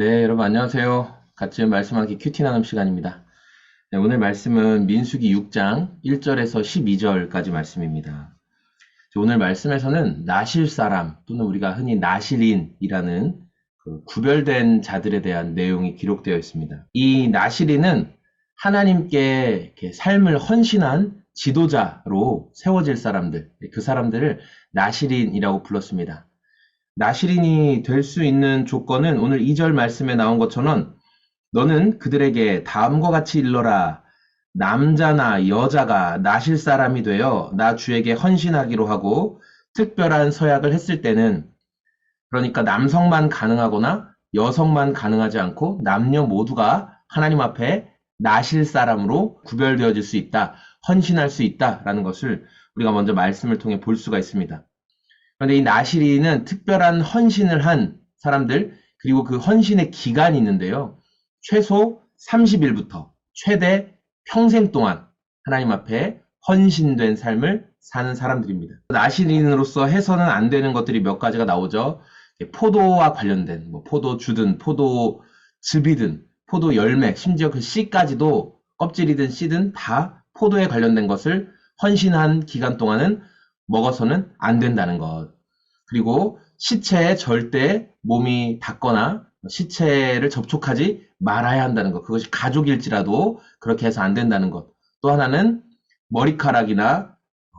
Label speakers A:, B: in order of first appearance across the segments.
A: 네, 여러분 안녕하세요. 같이 말씀하기 큐티 나눔 시간입니다. 네, 오늘 말씀은 민수기 6장 1절에서 12절까지 말씀입니다. 오늘 말씀에서는 나실 사람 또는 우리가 흔히 나실인이라는 그 구별된 자들에 대한 내용이 기록되어 있습니다. 이 나실인은 하나님께 삶을 헌신한 지도자로 세워질 사람들, 그 사람들을 나실인이라고 불렀습니다. 나실인이 될 수 있는 조건은 오늘 2절 말씀에 나온 것처럼 너는 그들에게 다음과 같이 일러라. 남자나 여자가 나실 사람이 되어 나 주에게 헌신하기로 하고 특별한 서약을 했을 때는 그러니까 남성만 가능하거나 여성만 가능하지 않고 남녀 모두가 하나님 앞에 나실 사람으로 구별되어질 수 있다. 헌신할 수 있다라는 것을 우리가 먼저 말씀을 통해 볼 수가 있습니다. 그런데 이 나시리는 특별한 헌신을 한 사람들, 그리고 그 헌신의 기간이 있는데요. 최소 30일부터 최대 평생 동안 하나님 앞에 헌신된 삶을 사는 사람들입니다. 나시린으로서 해서는 안 되는 것들이 몇 가지가 나오죠. 포도와 관련된, 뭐 포도주든, 포도즙이든, 포도 열매, 심지어 그 씨까지도 껍질이든 씨든 다 포도에 관련된 것을 헌신한 기간 동안은 먹어서는 안 된다는 것. 그리고 시체에 절대 몸이 닿거나 시체를 접촉하지 말아야 한다는 것. 그것이 가족일지라도 그렇게 해서 안 된다는 것. 또 하나는 머리카락이나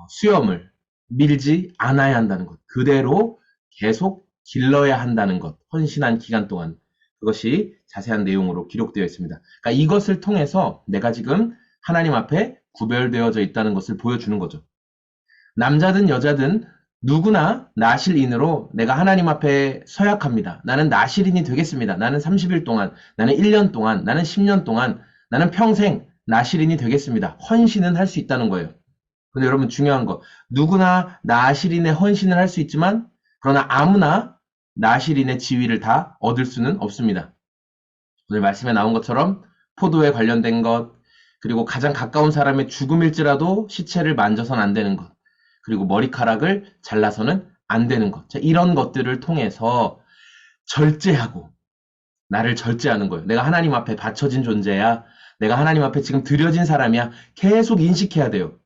A: 수염을 밀지 않아야 한다는 것. 그대로 계속 길러야 한다는 것. 헌신한 기간 동안. 그것이 자세한 내용으로 기록되어 있습니다. 그러니까 이것을 통해서 내가 지금 하나님 앞에 구별되어져 있다는 것을 보여주는 거죠. 남자든 여자든 누구나 나실인으로 내가 하나님 앞에 서약합니다. 나는 나실인이 되겠습니다. 나는 30일 동안, 나는 1년 동안, 나는 10년 동안, 나는 평생 나실인이 되겠습니다. 헌신은 할 수 있다는 거예요. 근데 여러분 중요한 거, 누구나 나실인의 헌신을 할 수 있지만, 그러나 아무나 나실인의 지위를 다 얻을 수는 없습니다. 오늘 말씀에 나온 것처럼 포도에 관련된 것, 그리고 가장 가까운 사람의 죽음일지라도 시체를 만져선 안 되는 것, 그리고 머리카락을 잘라서는 안 되는 것. 자, 이런 것들을 통해서 절제하고 나를 절제하는 거예요. 내가 하나님 앞에 바쳐진 존재야. 내가 하나님 앞에 지금 드려진 사람이야. 계속 인식해야 돼요.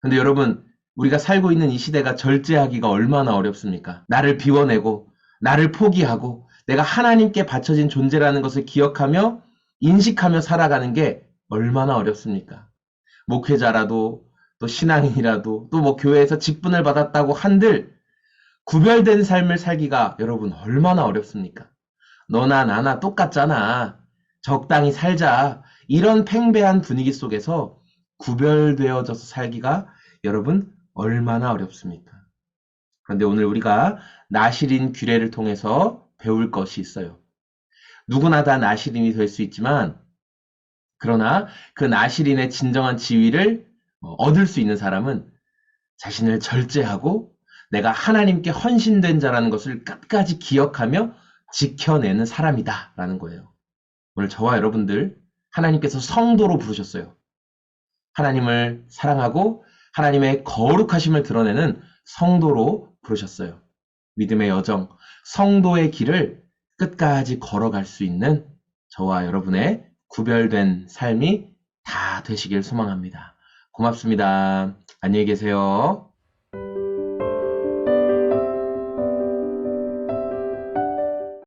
A: 근데 여러분, 우리가 살고 있는 이 시대가 절제하기가 얼마나 어렵습니까? 나를 비워내고, 나를 포기하고, 내가 하나님께 바쳐진 존재라는 것을 기억하며, 인식하며 살아가는 게 얼마나 어렵습니까? 목회자라도, 또 신앙인이라도 또 뭐 교회에서 직분을 받았다고 한들 구별된 삶을 살기가 여러분 얼마나 어렵습니까? 너나 나나 똑같잖아. 적당히 살자. 이런 팽배한 분위기 속에서 구별되어져서 살기가 여러분 얼마나 어렵습니까? 그런데 오늘 우리가 나실인 규례를 통해서 배울 것이 있어요. 누구나 다 나실인이 될 수 있지만 그러나 그 나실인의 진정한 지위를 어, 얻을 수 있는 사람은 자신을 절제하고 내가 하나님께 헌신된 자라는 것을 끝까지 기억하며 지켜내는 사람이다. 라는 거예요. 오늘 저와 여러분들 하나님께서 성도로 부르셨어요. 하나님을 사랑하고 하나님의 거룩하심을 드러내는 성도로 부르셨어요. 믿음의 여정, 성도의 길을 끝까지 걸어갈 수 있는 저와 여러분의 구별된 삶이 다 되시길 소망합니다. 고맙습니다. 안녕히 계세요.